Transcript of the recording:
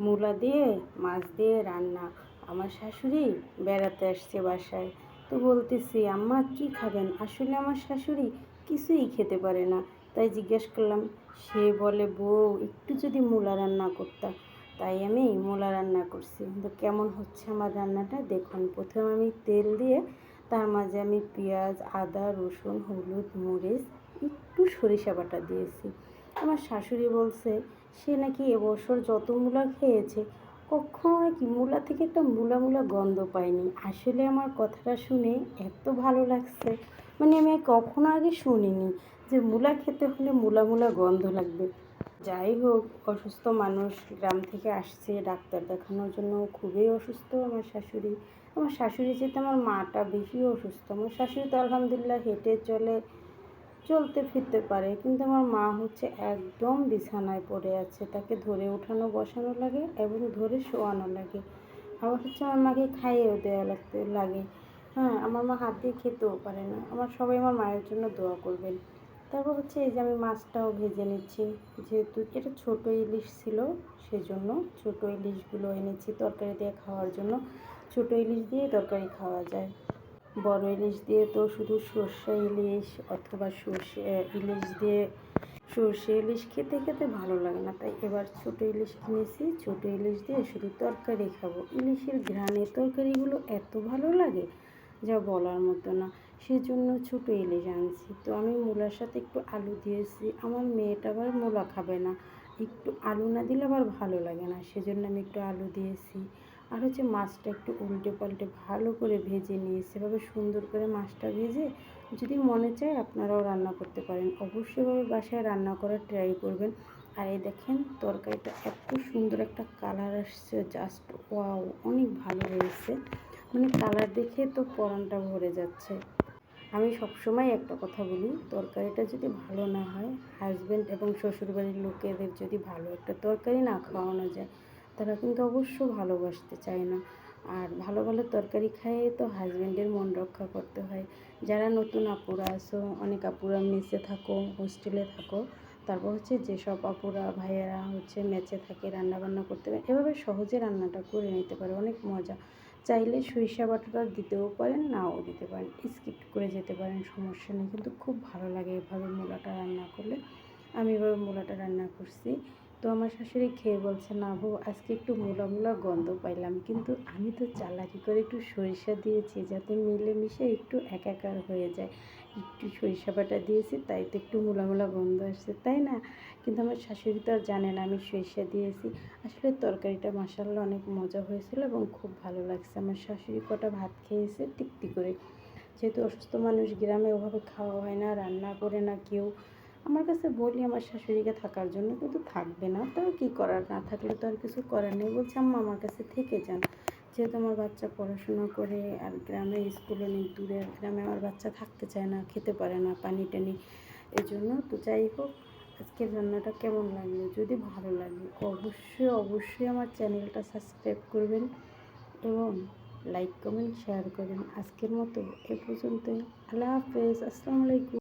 মূলা দিয়ে, মাছ দিয়ে রান্না। আমার শাশুড়ি বেড়াতে আসছে বাসায়। তো বলতেছি, আম্মা, কি খাবেন? আসলে আমার শাশুড়ি কিছুই খেতে পারে না। তাই জিজ্ঞেস করলাম, সে বলে, বউ, একটু যদি মূলা রান্না করতাম তাই আমি মূলা রান্না করছি। তো কেমন হচ্ছে আমার রান্নাটা? দেখুন, প্রথমে আমি তেল দিয়ে, তার মাঝে আমি পেঁয়াজ, আদা, রসুন, হলুদ, মরিচ, একটু সরিষা বাটা দিয়েছি। আমার শাশুড়ি বলছে, সে নাকি এবছর যত মূলা খেয়েছে, কখনো নাকি মূলা থেকে একটা মূলা মূলা গন্ধ পায়নি। আসলে আমার কথাটা শুনে এত ভালো লাগছে। মানে আমি কখনো আগে শুনিনি যে মূলা খেতে হলে মূলা মূলা গন্ধ লাগবে। যাই হোক, অসুস্থ মানুষ গ্রাম থেকে আসছে, ডাক্তার দেখানোর জন্য খুবই অসুস্থ আমার শাশুড়ি। আমার শাশুড়ি যেতে আমার মাটা বেশি অসুস্থ, আমার শাশুড়ি তো আলহামদুলিল্লাহ হেঁটে চলে চলতে ফিরতে পারে, কিন্তু আমার মা হচ্ছে একদম বিছানায় পড়ে আছে। তাকে ধরে ওঠানো বসানো লাগে এবং ধরে শোয়ানো লাগে। আবার হচ্ছে আমার মাকে খাইয়েও দেওয়া লাগতে, লাগে। হ্যাঁ আমার মা হাত দিয়ে খেতেও পারে না। আমার সবাই আমার মায়ের জন্য দোয়া করবেন। তারপর হচ্ছে এই যে আমি মাছটাও ভেজে নিচ্ছি। যেহেতু এটা ছোটো ইলিশ ছিল, সেজন্য ছোটো ইলিশগুলো এনেছি তরকারি দিয়ে খাওয়ার জন্য। ছোটো ইলিশ দিয়ে তরকারি খাওয়া যায়। বড় ইলিশ দিয়ে তো শুধু সর্ষে ইলিশ অথবা সর্ষে ইলিশ দিয়ে সর্ষে ইলিশ খেতে খেতে ভালো লাগে না। তাই এবার ছোটো ইলিশ কিনেছি। ছোটো ইলিশ দিয়ে শুধু তরকারি খাব। ইলিশের ঘ্রাণে তরকারিগুলো এত ভালো লাগে যা বলার মতো না। সেজন্য ছোটো ইলিশ আনছি। তো আমি মূলার সাথে একটু আলু দিয়েছি। আমার মেয়েটা আবার মূলা খাবে না। একটু আলু না দিলে আবার ভালো লাগে না। সেজন্য আমি একটু আলু দিয়েছি। আর হচ্ছে মাছটা একটু উল্টে পাল্টে ভালো করে ভেজে নিয়ে সেভাবে সুন্দর করে মাছটা ভেজে যদি মনে চায় আপনারাও রান্না করতে পারেন। অবশ্যইভাবে বাসায় রান্না করার ট্রাই করবেন। আর এই দেখেন তরকারিটা এত সুন্দর একটা কালার আসছে, জাস্ট ওয়াও, অনেক ভালো হয়েছে। মানে কালার দেখে তো পরানটা ভরে যাচ্ছে। আমি সবসময় একটা কথা বলি, তরকারিটা যদি ভালো না হয় হাজব্যান্ড এবং শ্বশুরবাড়ির লোকেদের যদি ভালো একটা তরকারি না খাওয়ানো যায় তারা কিন্তু অবশ্য ভালোবাসতে চায় না। আর ভালো ভালো তরকারি খাইয়ে তো হাজব্যান্ডের মন রক্ষা করতে হয়। যারা নতুন আপুরা আসো অনেক আপুরা মেসে থাকো, হোস্টেলে থাকো, তারপর হচ্ছে যেসব আপুরা, ভাইয়েরা হচ্ছে মেচে থাকে রান্না বান্না করতে পারে, এভাবে সহজে রান্নাটা করে নিতে পারে, অনেক মজা। চাইলে সরিষা বাটাটা দিতেও পারেন, নাও দিতে পারেন, স্কিপ করে যেতে পারেন, সমস্যা নেই, কিন্তু খুব ভালো লাগে এভাবে মূলাটা রান্না করলে। আমি এভাবে মূলাটা রান্না করছি। তো আমার শাশুড়ি খেয়ে বলছে, না বউ, আজকে একটু মূলা মূলা গন্ধ পাইলাম, কিন্তু আমি তো চালাকি করে একটু সরিষা দিয়েছি, যাতে মিলেমিশে একটু একাকার হয়ে যায়। একটু সরিষা বাটা দিয়েছি, তাই তো একটু মূলা মূলা গন্ধ আসছে, তাই না? কিন্তু আমার শাশুড়ি তো আর জানে না, আমি সরিষা দিয়েছি। আসলে তরকারিটা মাসাল্লা অনেক মজা হয়েছিল এবং খুব ভালো লাগছে। আমার শাশুড়ি কটা ভাত খেয়েছে টিকটি করে। যেহেতু অসুস্থ মানুষ, গ্রামে ওভাবে খাওয়া হয় না, রান্না করে না কেউ। আমার কাছে বলি আমার শাশুড়িকে থাকার জন্য, কিন্তু থাকবে না। তো কি করার? না থাকলে তো আর কিছু করার নেই। বলছে, আম্মা, আমার কাছে থেকে যান। যেহেতু আমার বাচ্চা পড়াশোনা করে আর গ্রামে স্কুলে নেই, দূরে আর গ্রামে আমার বাচ্চা থাকতে চায় না, খেতে পারে না, পানি টানি এই জন্য তো যাই হোক, আজকের রান্নাটা কেমন লাগল? যদি ভালো লাগে, অবশ্যই অবশ্যই আমার চ্যানেলটা সাবস্ক্রাইব করবেন এবং লাইক, কমেন্ট, শেয়ার করবেন। আজকের মতো এ পর্যন্তই। আল্লাহ হাফেজ। আসসালামু আলাইকুম।